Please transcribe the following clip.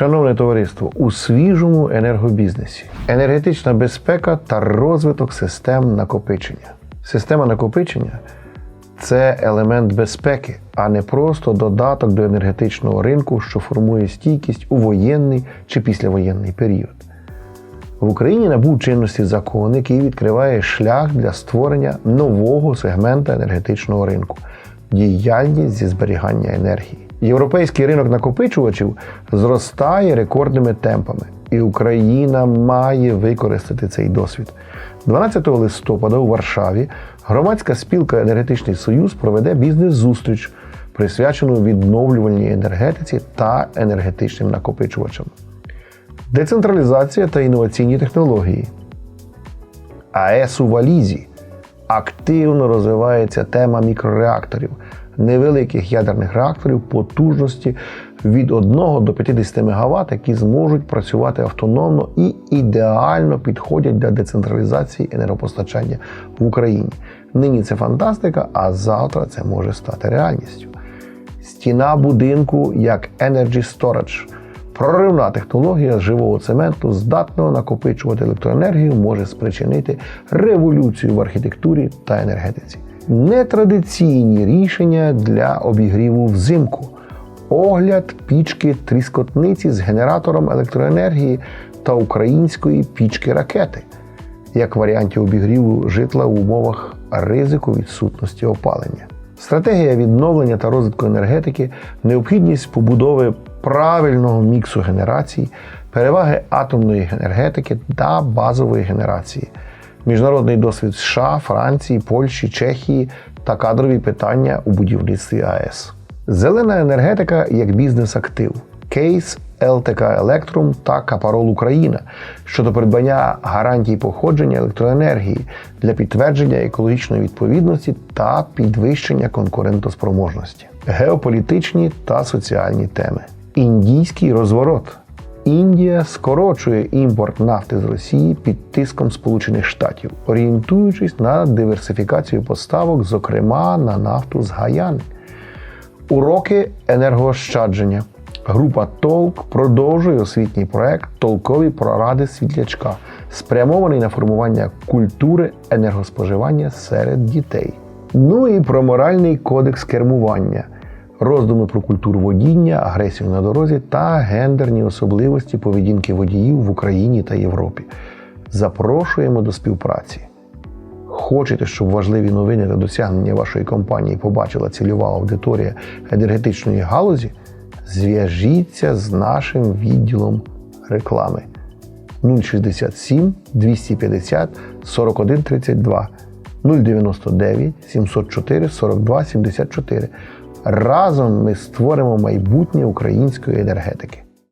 Шановне товариство, у свіжому енергобізнесі енергетична безпека та розвиток систем накопичення. Система накопичення це елемент безпеки, а не просто додаток до енергетичного ринку, що формує стійкість у воєнний чи післявоєнний період. В Україні набув чинності закон, який відкриває шлях для створення нового сегмента енергетичного ринку діяльність зі зберігання енергії. Європейський ринок накопичувачів зростає рекордними темпами, і Україна має використати цей досвід. 12 листопада у Варшаві громадська спілка Енергетичний Союз проведе бізнес-зустріч, присвячену відновлювальній енергетиці та енергетичним накопичувачам. Децентралізація та інноваційні технології. АЕС у валізі активно розвивається тема мікрореакторів, невеликих ядерних реакторів потужності від 1 до 50 МВт, які зможуть працювати автономно і ідеально підходять для децентралізації енергопостачання в Україні. Нині це фантастика, а завтра це може стати реальністю. Стіна будинку як Energy Storage. Проривна технологія з живого цементу, здатного накопичувати електроенергію, може спричинити революцію в архітектурі та енергетиці. Нетрадиційні рішення для обігріву взимку, огляд пічки тріскотниці з генератором електроенергії та української пічки ракети, як варіантів обігріву житла в умовах ризику відсутності опалення. Стратегія відновлення та розвитку енергетики, необхідність побудови правильного міксу генерацій, переваги атомної енергетики та базової генерації, міжнародний досвід США, Франції, Польщі, Чехії та кадрові питання у будівництві АЕС. Зелена енергетика як бізнес-актив. Кейс ЛТК Електрум та Капарол Україна щодо придбання гарантій походження електроенергії для підтвердження екологічної відповідності та підвищення конкурентоспроможності, геополітичні та соціальні теми. Індійський розворот. Індія скорочує імпорт нафти з Росії під тиском Сполучених Штатів, орієнтуючись на диверсифікацію поставок, зокрема на нафту з Гаяни. Уроки енергоощадження. Група Толк продовжує освітній проект Толкові проради світлячка, спрямований на формування культури енергоспоживання серед дітей. Ну і про моральний кодекс кермування, роздуми про культуру водіння, агресію на дорозі та гендерні особливості поведінки водіїв в Україні та Європі. Запрошуємо до співпраці. Хочете, щоб важливі новини та досягнення вашої компанії побачила цільова аудиторія енергетичної галузі? Зв'яжіться з нашим відділом реклами 067 250 41 32 099 704 42 74. Разом ми створимо майбутнє української енергетики.